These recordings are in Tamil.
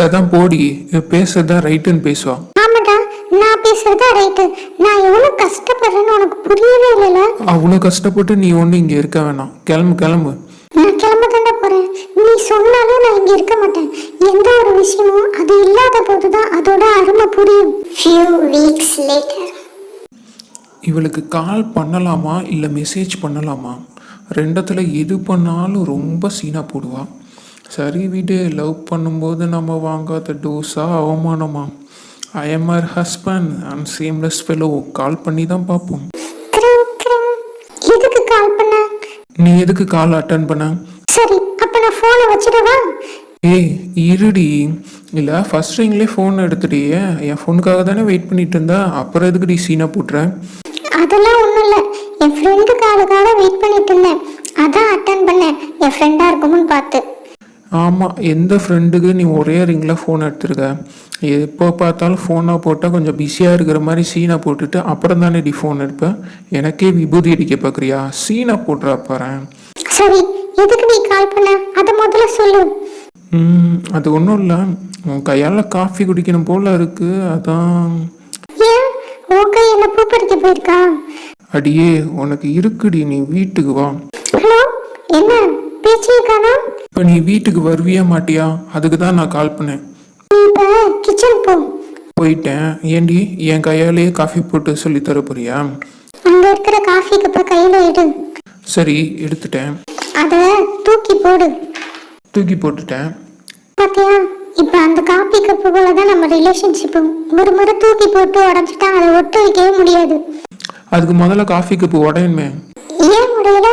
சதான் போடி. பேசுறதா ரைட்டுன்னு பேசுவா ஆமாடா நான் பேசுறதா ரைட்டு நான் எவ்வளவு கஷ்டப்படுறேன்னு உனக்கு புரியவே இல்லைல்ல அவ்வளோ கஷ்டப்பட்டு நீ ஒன்றும் இங்கே இருக்க வேணாம். கிளம்பு கிளம்பு. நான் கிளம்ப தாண்டா போறேன். நீ சொன்னாலும் நான் இங்க இருக்க மாட்டேன். எந்த ஒரு விஷயமும் அது இல்லாத போதுதான் அதோட அருமை புரியும். ஃபியூ வீக்ஸ் லேட்டர் இவளுக்கு கால் பண்ணலாமா? இல்லை மெசேஜ் பண்ணலாமா? ரெண்டத்தில் எது பண்ணாலும் ரொம்ப சீனாக போடுவா. சரி விடு லவ் பண்ணும்போது நம்ம வாங்காத டோஸா அவமானமா? I am her husband and shameless fellow call பண்ணி தான் பார்ப்போம். எதுக்கு கால் பண்ண? நீ எதுக்கு கால் அட்டன் பண்ண? சரி அப்ப நான் போனை வச்சிடவா ஏய் இருடி. இல்லை ஃபர்ஸ்ட் ரிங்லேயே ஃபோன் எடுத்துட்டியே. என் ஃபோனுக்காக தானே வெயிட் பண்ணிட்டு இருந்தா? அப்புறம் எதுக்குடி சீனாக போட்டுறேன் அதெல்லாம் ஒண்ணும் இல்ல. என் ஃப்ரெண்டு காலுக்காக வெயிட் பண்ணிட்டு இருந்தேன். அதான் அட்டன் பண்ணேன். என் ஃப்ரெண்டா இருக்கும்னு பார்த்து. ஆமாம் எந்த ஃப்ரெண்டுக்கு நீ ஒரே ரிங்கில் ஃபோன் எடுத்திருக்க? எப்போ பார்த்தாலும் ஃபோனாக போட்டால் கொஞ்சம் பிஸியாக இருக்கிற மாதிரி சீனை போட்டுட்டு அப்புறம் தானே டி ஃபோன் எடுப்பேன் எனக்கே விபூதி அடிக்க பார்க்குறியா சீனை போட்டுறா பாறேன் சரி எதுக்கு நீ கால் பண்ண? அதை முதல்ல சொல்லு. ம், அது ஒன்றும் இல்லை. உன் கையால் காஃபி குடிக்கணும் போல இருக்கு. அதான். ஏன்? உன் கை என்ன பூ பறிக்க போயிருக்கா? அடியே உனக்கு இருக்குடி நீ வீட்டுக்கு வா. ஹலோ என்ன? பேச்சே காணோம் இப்போ நீ வீட்டுக்கு வருவியா மாட்டியா? அதுக்கு தான் நான் கால் பண்ணேன். கிச்சன் போ. போயிட்டேன். ஏண்டி என் கையாலேயே காஃபி போட்டு சொல்லி தர போறியா? அங்க இருக்கிற காஃபி கப்ப கையில எடு சரி எடுத்துட்டேன். அத தூக்கி போடு. தூக்கி போட்டுட்டேன். பாத்தியா? இப்ப அந்த காப்பி கப்பு போலதான் நம்ம ரிலேஷன்ஷிப்பும் ஒரு முறை தூக்கி போட்டு உடஞ்சிட்டா அதை ஒட்டு வைக்கவே முடியாது. அதுக்கு முதல்ல காஃபி கப்பு உடையணுமே. ஏன் முடியல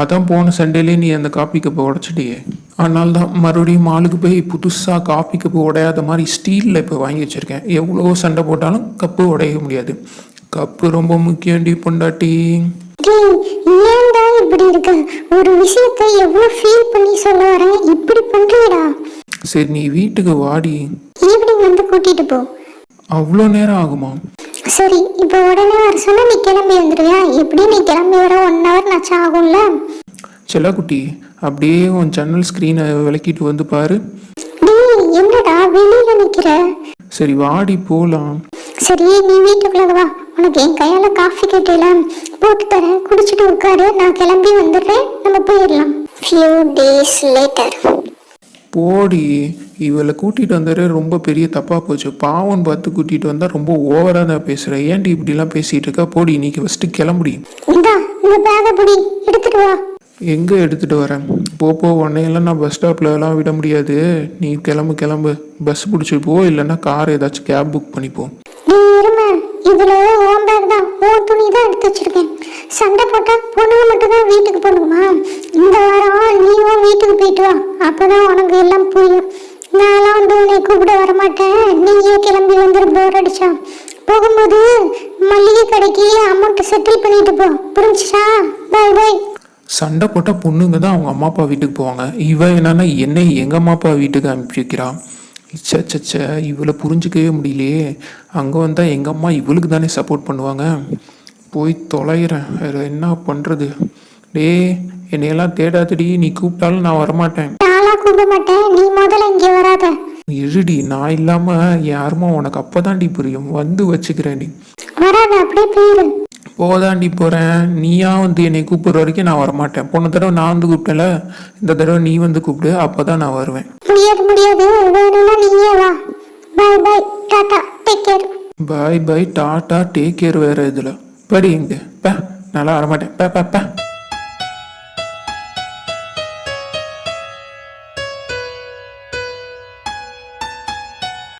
அதான் போன சண்டேலேயே நீ அந்த காஃபி கப்பை உடைச்சிட்டியே. அதனால தான் மறுபடியும் மாலுக்கு போய் புதுசாக காஃபி கப்பு உடையாத மாதிரி ஸ்டீலில் இப்போ வாங்கி வச்சுருக்கேன். எவ்வளோ சண்டை போட்டாலும் கப்பு உடைய முடியாது. கப்பு ரொம்ப முக்கியம்டி பொண்டாட்டி. ஏன்டா இப்படி இருக்க? ஒரு விஷயத்தை எவ்வளவு ஃபீல் பண்ணி சொல்ல வரேன் இப்படி சரி நீ வீட்டுக்கு வாடி. ஈவினிங் வந்து கூட்டிட்டு போ. அவ்வளோ நேரம் ஆகுமா? சரி இப்போ உடனே வர சொன்னா நீ கிளம்பி வந்துடுவியா எப்படி நீ கிளம்பி வர? ஒன் ஹவர் நச்சம் ஆகும்ல? செல்லக்குட்டி அப்படியே உன் ஜன்னல் ஸ்க்ரீனை விளக்கிட்டு வந்து பாரு. டேய் என்னடா வெளியில நிக்கிற? சரி வாடி போகலாம் சரி நீ வீட்டுக்குள்ள வா. உனக்கு என் கையால காஃபி கேட்டேல போட்டு தரேன். குடிச்சிட்டு உட்காரு. நான் கிளம்பி வந்துடுறேன். நம்ம போயிடலாம். ஃபியூ டேஸ் லேட்டர் போடி இவளை கூட்டிகிட்டு வந்தாரு ரொம்ப பெரிய தப்பாக போச்சு. பாவம் பார்த்து கூட்டிகிட்டு வந்தால் ரொம்ப ஓவராக தான் பேசுகிறேன் ஏன்டி இப்படிலாம் பேசிகிட்டு இருக்கா? போடி இன்னைக்கு ஃபஸ்ட்டு கிளம்புடி. எங்கே எடுத்துகிட்டு வரேன்? போ போ உன்னையெல்லாம் நான் பஸ் ஸ்டாப்பில் எல்லாம் விட முடியாது. நீ கிளம்பு கிளம்பு. பஸ் பிடிச்சி போ இல்லைன்னா கார் ஏதாச்சும் கேப் புக் பண்ணிப்போ. நீ இரும இதுல உன் பேக் தான். உன் துணி தான் எடுத்து வச்சிருக்கேன். சண்டை போட்டா பொண்ணுங்க மட்டும் தான் வீட்டுக்கு போகணுமா? இந்த வாரம் நீயும் வீட்டுக்கு போயிட்டு வா. அப்பதான் உனக்கு எல்லாம் புரியும். நான்லாம் வந்து உன்னை கூப்பிட வரமாட்டேன். நீயே கிளம்பி வந்துரு போர் அடிச்சா. போகும்போது மல்லிகை கடைக்கு அமௌண்ட் செட்டில் பண்ணிட்டு போ. புரிஞ்சுச்சா? பாய் பாய் சண்டை போட்ட பொண்ணுங்க தான் அவங்க அம்மா அப்பா வீட்டுக்கு போவாங்க. இவ என்னன்னா என்னை எங்கள் அம்மா அப்பா வீட்டுக்கு அனுப்பி வைக்கிறான் சச்ச இவளை புரிஞ்சுக்கவே முடியலையே. அங்கே வந்தால் எங்கள் அம்மா இவளுக்கு தானே சப்போர்ட் பண்ணுவாங்க. போய் தொலைகிறேன். வேறு என்ன பண்ணுறது டேய் என்னையெல்லாம் தேடாதடி நீ கூப்பிட்டாலும் நான் வரமாட்டேன். நாளா கூப்பிட மாட்டேன் நீ முதல்ல இங்கே வராத. இருடி நான் இல்லாமல் யாருமா உனக்கு அப்போ தாண்டி புரியும்? வந்து வச்சுக்கிறேன்டி. வராத அப்படியே போயிரு. போதாண்டி போகிறேன் நீயா வந்து என்னை கூப்பிடுற வரைக்கும் நான் வரமாட்டேன். போன தடவை நான் வந்து கூப்பிட்டேன்ல இந்த தடவை நீ வந்து கூப்பிடு அப்போ தான் நான் வருவேன். முடியாது முடியாது. வேணும்னா நீயே வா. Bye bye tata take care bye bye tata take care வேறு இதில். படி எங்க பே நல்லா வரமாட்டேன். பே பே பே.